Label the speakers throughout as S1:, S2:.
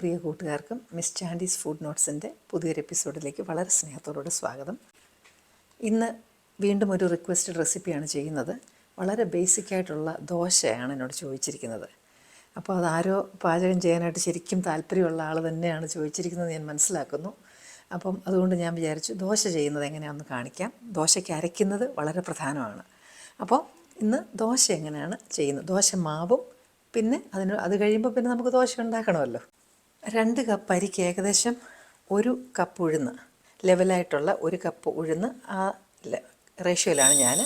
S1: പ്രിയ കൂട്ടുകാർക്കും miss ചാൻഡീസ് food നോട്ട്സിന്റെ പുതിയൊരു എപ്പിസോഡിലേക്ക് വളരെ സ്നേഹത്തോടെ സ്വാഗതം. ഇന്ന് വീണ്ടും ഒരു റിക്വസ്റ്റഡ് റെസിപ്പിയാണ് ചെയ്യുന്നത്. വളരെ ബേസിക് ആയിട്ടുള്ള ദോശയാണ് എന്നോട് ചോദിച്ചിരിക്കുന്നത്. അപ്പോൾ അതാരോ പാചകം ചെയ്യാനായിട്ട് ശരിക്കും താല്പര്യമുള്ള ആൾ തന്നെയാണ് ചോദിച്ചിരിക്കുന്നത് ഞാൻ മനസ്സിലാക്കുന്നു. അപ്പം അതുകൊണ്ട് ഞാൻ വിചാരിച്ചു ദോശ ചെയ്യുന്നത് എങ്ങനെയാണെന്ന് കാണിക്കാം. ദോശയ്ക്ക് അരയ്ക്കുന്നത് വളരെ പ്രധാനമാണ്. അപ്പോൾ ഇന്ന് ദോശ എങ്ങനെയാണ് ചെയ്യുന്നത്? ദോശ മാവും പിന്നെ അതിന് അത് കഴിയുമ്പോൾ പിന്നെ നമുക്ക് ദോശ ഉണ്ടാക്കണമല്ലോ. രണ്ട് കപ്പ് അരിക്ക് ഏകദേശം ഒരു കപ്പ് ഉഴുന്ന്. ലെവലായിട്ടുള്ള ഒരു കപ്പ് ഉഴുന്ന് ആ റേഷ്യോയിലാണ് ഞാൻ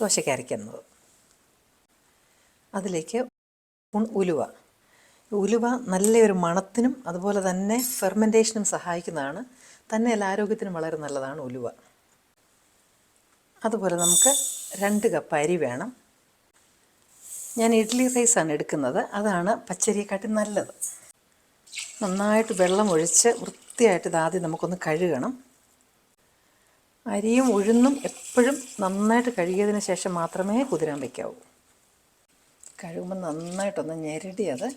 S1: ദോശയ്ക്ക് അരയ്ക്കുന്നത്. അതിലേക്ക് ഉലുവ. ഉലുവ നല്ലൊരു മണത്തിനും അതുപോലെ തന്നെ ഫെർമെന്റേഷനും സഹായിക്കുന്നതാണ്. തന്നെയല്ല ആരോഗ്യത്തിനും വളരെ നല്ലതാണ് ഉലുവ. അതുപോലെ നമുക്ക് രണ്ട് കപ്പ് അരി വേണം. ഞാൻ ഇഡ്ഡലി റൈസാണ് എടുക്കുന്നത്. അതാണ് പച്ചരിയെക്കാട്ടി നല്ലത്. നന്നായിട്ട് വെള്ളം ഒഴിച്ച് വൃത്തിയായിട്ട് ഇത് ആദ്യം നമുക്കൊന്ന് കഴുകണം. അരിയും ഉഴുന്നും എപ്പോഴും നന്നായിട്ട് കഴുകിയതിന് ശേഷം മാത്രമേ കുതിരാൻ വയ്ക്കാവൂ. കഴുകുമ്പോൾ നന്നായിട്ടൊന്ന് ഞെരടി അത്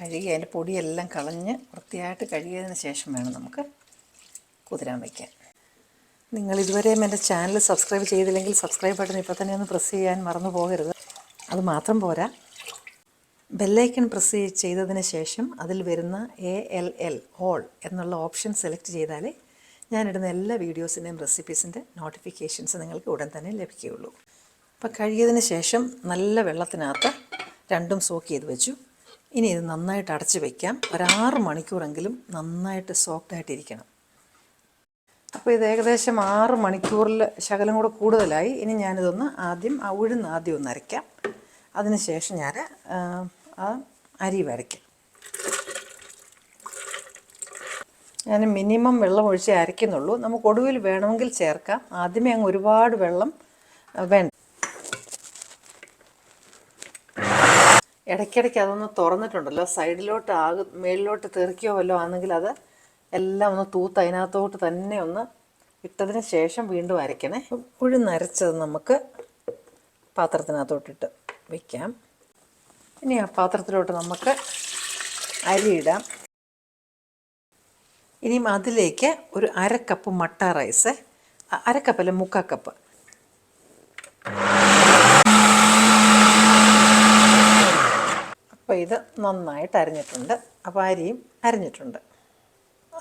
S1: കഴുകി അതിന്റെ പൊടിയെല്ലാം കളഞ്ഞ് വൃത്തിയായിട്ട് കഴുകിയതിന് ശേഷം വേണം നമുക്ക് കുതിരാൻ വയ്ക്കാൻ. നിങ്ങൾ ഇതുവരെയും എന്റെ ചാനൽ സബ്സ്ക്രൈബ് ചെയ്തില്ലെങ്കിൽ സബ്സ്ക്രൈബ് ബട്ടൺ ഇപ്പോൾ തന്നെ ഒന്ന് പ്രസ് ചെയ്യാൻ മറന്നു പോകരുത്. അത് മാത്രം പോരാ. ബെല്ലൈക്കൺ പ്രസ് ചെയ്തതിന് ശേഷം അതിൽ വരുന്ന എ എൽ എൽ ഓൾ എന്നുള്ള ഓപ്ഷൻ സെലക്ട് ചെയ്താലേ ഞാനിടുന്ന എല്ലാ വീഡിയോസിന്റെയും റെസിപ്പീസിന്റെ നോട്ടിഫിക്കേഷൻസ് നിങ്ങൾക്ക് ഉടൻ തന്നെ ലഭിക്കുകയുള്ളൂ. അപ്പോൾ കഴുകിയതിന് ശേഷം നല്ല വെള്ളത്തിനകത്ത് രണ്ടും സോക്ക് ചെയ്ത് വെച്ചു. ഇനി ഇത് നന്നായിട്ട് അടച്ച് വയ്ക്കാം ഒരാറ് മണിക്കൂറെങ്കിലും നന്നായിട്ട് സോക്ക്ഡായിട്ടിരിക്കണം അപ്പോൾ ഇത് ഏകദേശം ആറ് മണിക്കൂറിൽ ശകലം കൂടെ കൂടുതലായി. ഇനി ഞാനിതൊന്ന് ആദ്യം ആ ഉഴുന്ന് ആദ്യം ഒന്ന് അരയ്ക്കാം. അതിനുശേഷം ഞാൻ ആ, അരി വരയ്ക്കാം. ഞാൻ മിനിമം വെള്ളം ഒഴിച്ച് അരയ്ക്കുന്നുള്ളൂ. നമുക്ക് ഒടുവിൽ വേണമെങ്കിൽ ചേർക്കാം. ആദ്യമേ അങ്ങ് ഒരുപാട് വെള്ളം വേണ്ട. ഇടയ്ക്കിടയ്ക്ക് അതൊന്ന് തുറന്നിട്ടുണ്ടല്ലോ. സൈഡിലോട്ട് ആകു മേളിലോട്ട് തെറിക്കോ വല്ലോ ആണെങ്കിൽ അത് എല്ലാം ഒന്ന് തൂത്ത് അതിനകത്തോട്ട് തന്നെ ഒന്ന് ഇട്ടതിന് ശേഷം വീണ്ടും അരയ്ക്കണേ. ഉഴുന്നരച്ചത് നമുക്ക് പാത്രത്തിനകത്തോട്ടിട്ട് വയ്ക്കാം ഇനി ആ പാത്രത്തിലോട്ട് നമുക്ക് അരിയിടാം. ഇനിയും അതിലേക്ക് ഒരു അര കപ്പ് മട്ട റൈസ് അര കപ്പല്ല മുക്കാൽ കപ്പ്. അപ്പോൾ ഇത് നന്നായിട്ട് അരിഞ്ഞിട്ടുണ്ട്. അപ്പോൾ അരിയും അരിഞ്ഞിട്ടുണ്ട്.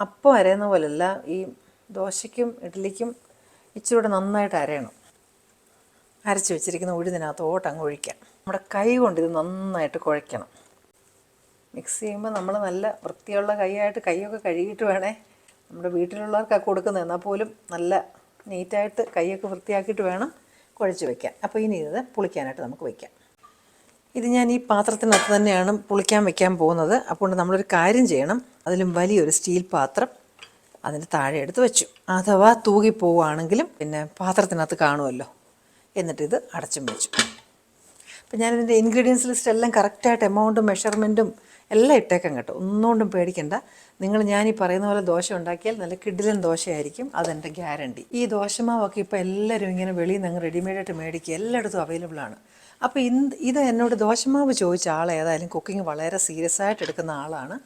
S1: അപ്പം അരയുന്ന പോലെയല്ല ഈ ദോശയ്ക്കും ഇഡ്ഡലിക്കും ഇച്ചിരി കൂടെ നന്നായിട്ട് അരയണം. അരച്ച് വെച്ചിരിക്കുന്ന ഉഴുതിനകത്തോട്ട് അങ്ങ് ഒഴിക്കാം. നമ്മുടെ കൈ കൊണ്ട് ഇത് നന്നായിട്ട് കുഴയ്ക്കണം. മിക്സ് ചെയ്യുമ്പോൾ നമ്മൾ നല്ല വൃത്തിയുള്ള കൈയായിട്ട് കൈയൊക്കെ കഴുകിയിട്ട് വേണേ നമ്മുടെ വീട്ടിലുള്ളവർക്കൊക്കെ കൊടുക്കുന്നത്. എന്നാൽ പോലും നല്ല നീറ്റായിട്ട് കൈയൊക്കെ വൃത്തിയാക്കിയിട്ട് വേണം കുഴച്ച് വയ്ക്കാൻ അപ്പോൾ ഇനി ഇത് പുളിക്കാനായിട്ട് നമുക്ക് വയ്ക്കാം ഇത് ഞാൻ ഈ പാത്രത്തിനകത്ത് തന്നെയാണ് പുളിക്കാൻ വയ്ക്കാൻ പോകുന്നത്. അപ്പോൾ നമ്മളൊരു കാര്യം ചെയ്യണം. അതിലും വലിയൊരു സ്റ്റീൽ പാത്രം അതിന്റെ താഴെ എടുത്ത് വെച്ചു. അഥവാ തൂകി പോവുകയാണെങ്കിലും പിന്നെ പാത്രത്തിനകത്ത് കാണുമല്ലോ. എന്നിട്ടിത് അടച്ചും വെച്ചു. അപ്പം ഞാനിതിന്റെ ഇൻഗ്രീഡിയൻസ് ലിസ്റ്റ് എല്ലാം കറക്റ്റായിട്ട് എമൗണ്ടും മെഷർമെന്റും എല്ലാം ഇട്ടേക്കാം കേട്ടോ. ഒന്നുകൊണ്ടും പേടിക്കണ്ട. നിങ്ങൾ ഞാൻ ഈ പറയുന്ന പോലെ ദോശ ഉണ്ടാക്കിയാൽ നല്ല കിഡിലൻ ദോശയായിരിക്കും. അതെന്റെ ഗ്യാരണ്ടി ഈ ദോശമാവൊക്കെ ഇപ്പോൾ എല്ലാവരും ഇങ്ങനെ വെളിയിൽ നിന്ന് റെഡിമെയ്ഡായിട്ട് മേടിക്കുക. എല്ലായിടത്തും അവൈലബിൾ ആണ്. അപ്പോൾ ഇന്ന് ഇത് എന്നോട് ദോശമാവ് ചോദിച്ച ആൾ ഏതായാലും കുക്കിംഗ് വളരെ സീരിയസ് ആയിട്ട് എടുക്കുന്ന ആളാണ്.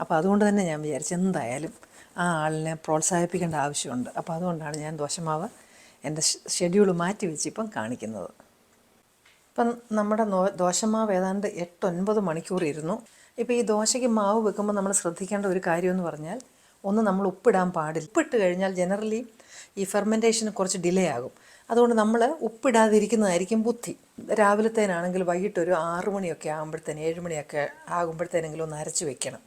S1: അപ്പോൾ അതുകൊണ്ട് തന്നെ ഞാൻ വിചാരിച്ചു എന്തായാലും ആ ആളിനെ പ്രോത്സാഹിപ്പിക്കേണ്ട ആവശ്യമുണ്ട്. അപ്പോൾ അതുകൊണ്ടാണ് ഞാൻ ദോശമാവ് എന്റെ ഷെഡ്യൂൾ മാറ്റി വെച്ച് ഇപ്പം കാണിക്കുന്നത്. ഇപ്പം നമ്മുടെ ദോശമാവ് ഏതാണ്ട് എട്ടൊൻപത് മണിക്കൂർ ഇരുന്നു. ഇപ്പോൾ ഈ ദോശയ്ക്ക് മാവ് വെക്കുമ്പോൾ നമ്മൾ ശ്രദ്ധിക്കേണ്ട ഒരു കാര്യമെന്ന് പറഞ്ഞാൽ ഒന്ന് നമ്മൾ ഉപ്പിടാൻ പാടില്ല. ഉപ്പിട്ട് കഴിഞ്ഞാൽ ജനറലി ഈ ഫെർമെന്റേഷന് കുറച്ച് ഡിലേ ആകും. അതുകൊണ്ട് നമ്മൾ ഉപ്പിടാതിരിക്കുന്നതായിരിക്കും ബുദ്ധി. രാവിലത്തേനാണെങ്കിൽ വൈകിട്ട് ഒരു ആറു മണിയൊക്കെ ആകുമ്പോഴത്തേന് ഏഴ് മണിയൊക്കെ ആകുമ്പോഴത്തേനെങ്കിലും ഒന്ന് അരച്ച് വെക്കണം.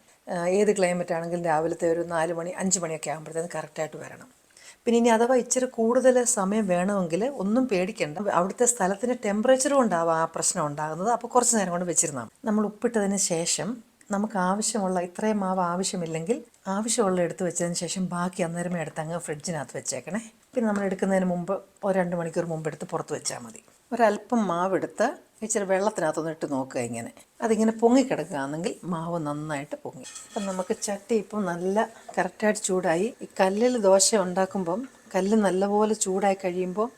S1: ഏത് ക്ലൈമറ്റ് ആണെങ്കിലും രാവിലത്തെ ഒരു നാല് മണി അഞ്ച് മണിയൊക്കെ ആകുമ്പോഴത്തേന് കറക്റ്റായിട്ട് വരണം. പിന്നെ ഇനി അഥവാ ഇച്ചിരി കൂടുതൽ സമയം വേണമെങ്കിൽ ഒന്നും പേടിക്കണ്ട. അവിടുത്തെ സ്ഥലത്തിന്റെ ടെമ്പറേച്ചർ കൊണ്ടാവാം ആ പ്രശ്നം ഉണ്ടാകുന്നത്. അപ്പോൾ കുറച്ച് നേരം കൊണ്ട് വെച്ചിരുന്നാൽ നമ്മൾ ഉപ്പിട്ടതിന് ശേഷം നമുക്ക് ആവശ്യമുള്ള ഇത്രയും മാവ് ആവശ്യമില്ലെങ്കിൽ ആവശ്യമുള്ള എടുത്ത് വെച്ചതിന് ശേഷം ബാക്കി അന്നേരമേ എടുത്ത് അങ്ങ് ഫ്രിഡ്ജിനകത്ത് വെച്ചേക്കണേ. പിന്നെ നമ്മൾ എടുക്കുന്നതിന് മുമ്പ് ഒരു രണ്ട് മണിക്കൂർ മുമ്പ് എടുത്ത് പുറത്ത് വെച്ചാൽ മതി. ഒരല്പം മാവെടുത്ത് ഇച്ചിരി വെള്ളത്തിനകത്തൊന്ന് ഇട്ട് നോക്കുക ഇങ്ങനെ. അതിങ്ങനെ പൊങ്ങിക്കിടക്കുകയാണെങ്കിൽ മാവ് നന്നായിട്ട് പൊങ്ങി. അപ്പം നമുക്ക് ചട്ടി ഇപ്പം നല്ല കറക്റ്റായിട്ട് ചൂടായി. ഈ കല്ലിൽ ദോശ ഉണ്ടാക്കുമ്പം കല്ല് നല്ലപോലെ ചൂടായി കഴിയുമ്പോൾ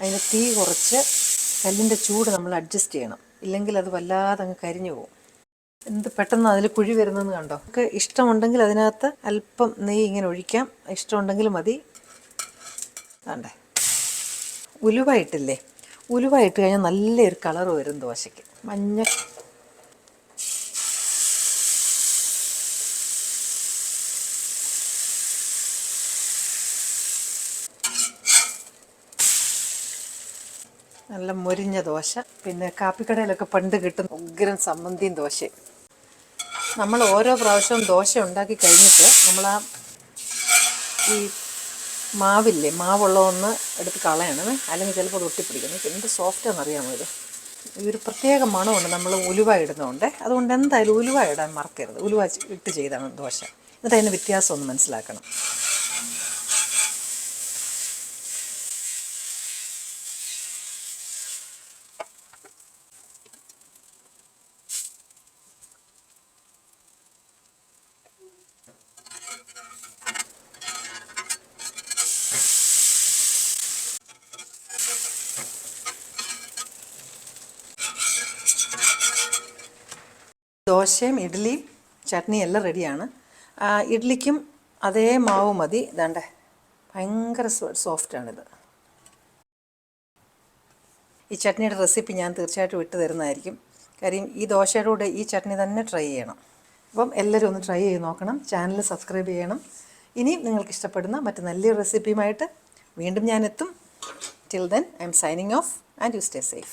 S1: അതിന് തീ കുറച്ച് കല്ലിന്റെ ചൂട് നമ്മൾ അഡ്ജസ്റ്റ് ചെയ്യണം. ഇല്ലെങ്കിൽ അത് വല്ലാതെ അങ്ങ് കരിഞ്ഞു പോകും. എന്ത് പെട്ടെന്ന് അതിൽ കുഴി വരുന്നതെന്ന് കണ്ടോ? നമുക്ക് ഇഷ്ടമുണ്ടെങ്കിൽ അതിനകത്ത് അല്പം നെയ്യ് ഇങ്ങനെ ഒഴിക്കാം. ഇഷ്ടമുണ്ടെങ്കിൽ മതി. വേണ്ടേ ഉലുവ ഇട്ടില്ലേ? ഉലുവ ഇട്ട് കഴിഞ്ഞാൽ നല്ലൊരു കളർ വരും ദോശയ്ക്ക്. മഞ്ഞ. നല്ല മൊരിഞ്ഞ ദോശ. പിന്നെ കാപ്പിക്കടയിലൊക്കെ പണ്ട് കിട്ടുന്ന ഉഗ്രൻ സമ്മന്തിയും ദോശയും. നമ്മൾ ഓരോ പ്രാവശ്യവും ദോശ ഉണ്ടാക്കി കഴിഞ്ഞിട്ട് നമ്മൾ ആ ഈ മാവില്ലേ? മാവുള്ളതൊന്ന് എടുത്ത് കളയണമേ അല്ലെങ്കിൽ ചിലപ്പോൾ അത് ഒട്ടിപ്പിടിക്കും എനിക്ക് എന്ത് സോഫ്റ്റാണെന്ന് അറിയാമോ ഇത്? ഒരു പ്രത്യേക മണമുണ്ട്. നമ്മൾ ഉലുവ ഇടുന്നതുകൊണ്ട്. അതുകൊണ്ട് എന്തായാലും ഉലുവ ഇടാൻ മറക്കരുത്. ഉലുവ ഇട്ട് ചെയ്താണ് ദോശ. എന്നിട്ട് അതിന് വ്യത്യാസം ഒന്ന് മനസ്സിലാക്കണം. ദോശയും ഇഡ്ഡലിയും ചട്നിയും എല്ലാം റെഡിയാണ് ഇഡ്ഡലിക്കും അതേ മാവ് മതി. ഇതാണ്ടേ ഭയങ്കര സോഫ്റ്റാണിത്. ഈ ചട്നിയുടെ റെസിപ്പി ഞാൻ തീർച്ചയായിട്ടും ഇട്ട് തരുന്നതായിരിക്കും. കാര്യം ഈ ദോശയുടെ കൂടെ ഈ ചട്നി തന്നെ ട്രൈ ചെയ്യണം. അപ്പം എല്ലാവരും ഒന്ന് ട്രൈ ചെയ്ത് നോക്കണം. ചാനൽ സബ്സ്ക്രൈബ് ചെയ്യണം. ഇനിയും നിങ്ങൾക്ക് ഇഷ്ടപ്പെടുന്ന മറ്റ് നല്ലൊരു റെസിപ്പിയുമായിട്ട് വീണ്ടും ഞാൻ എത്തും. Till then I'm signing off and you stay safe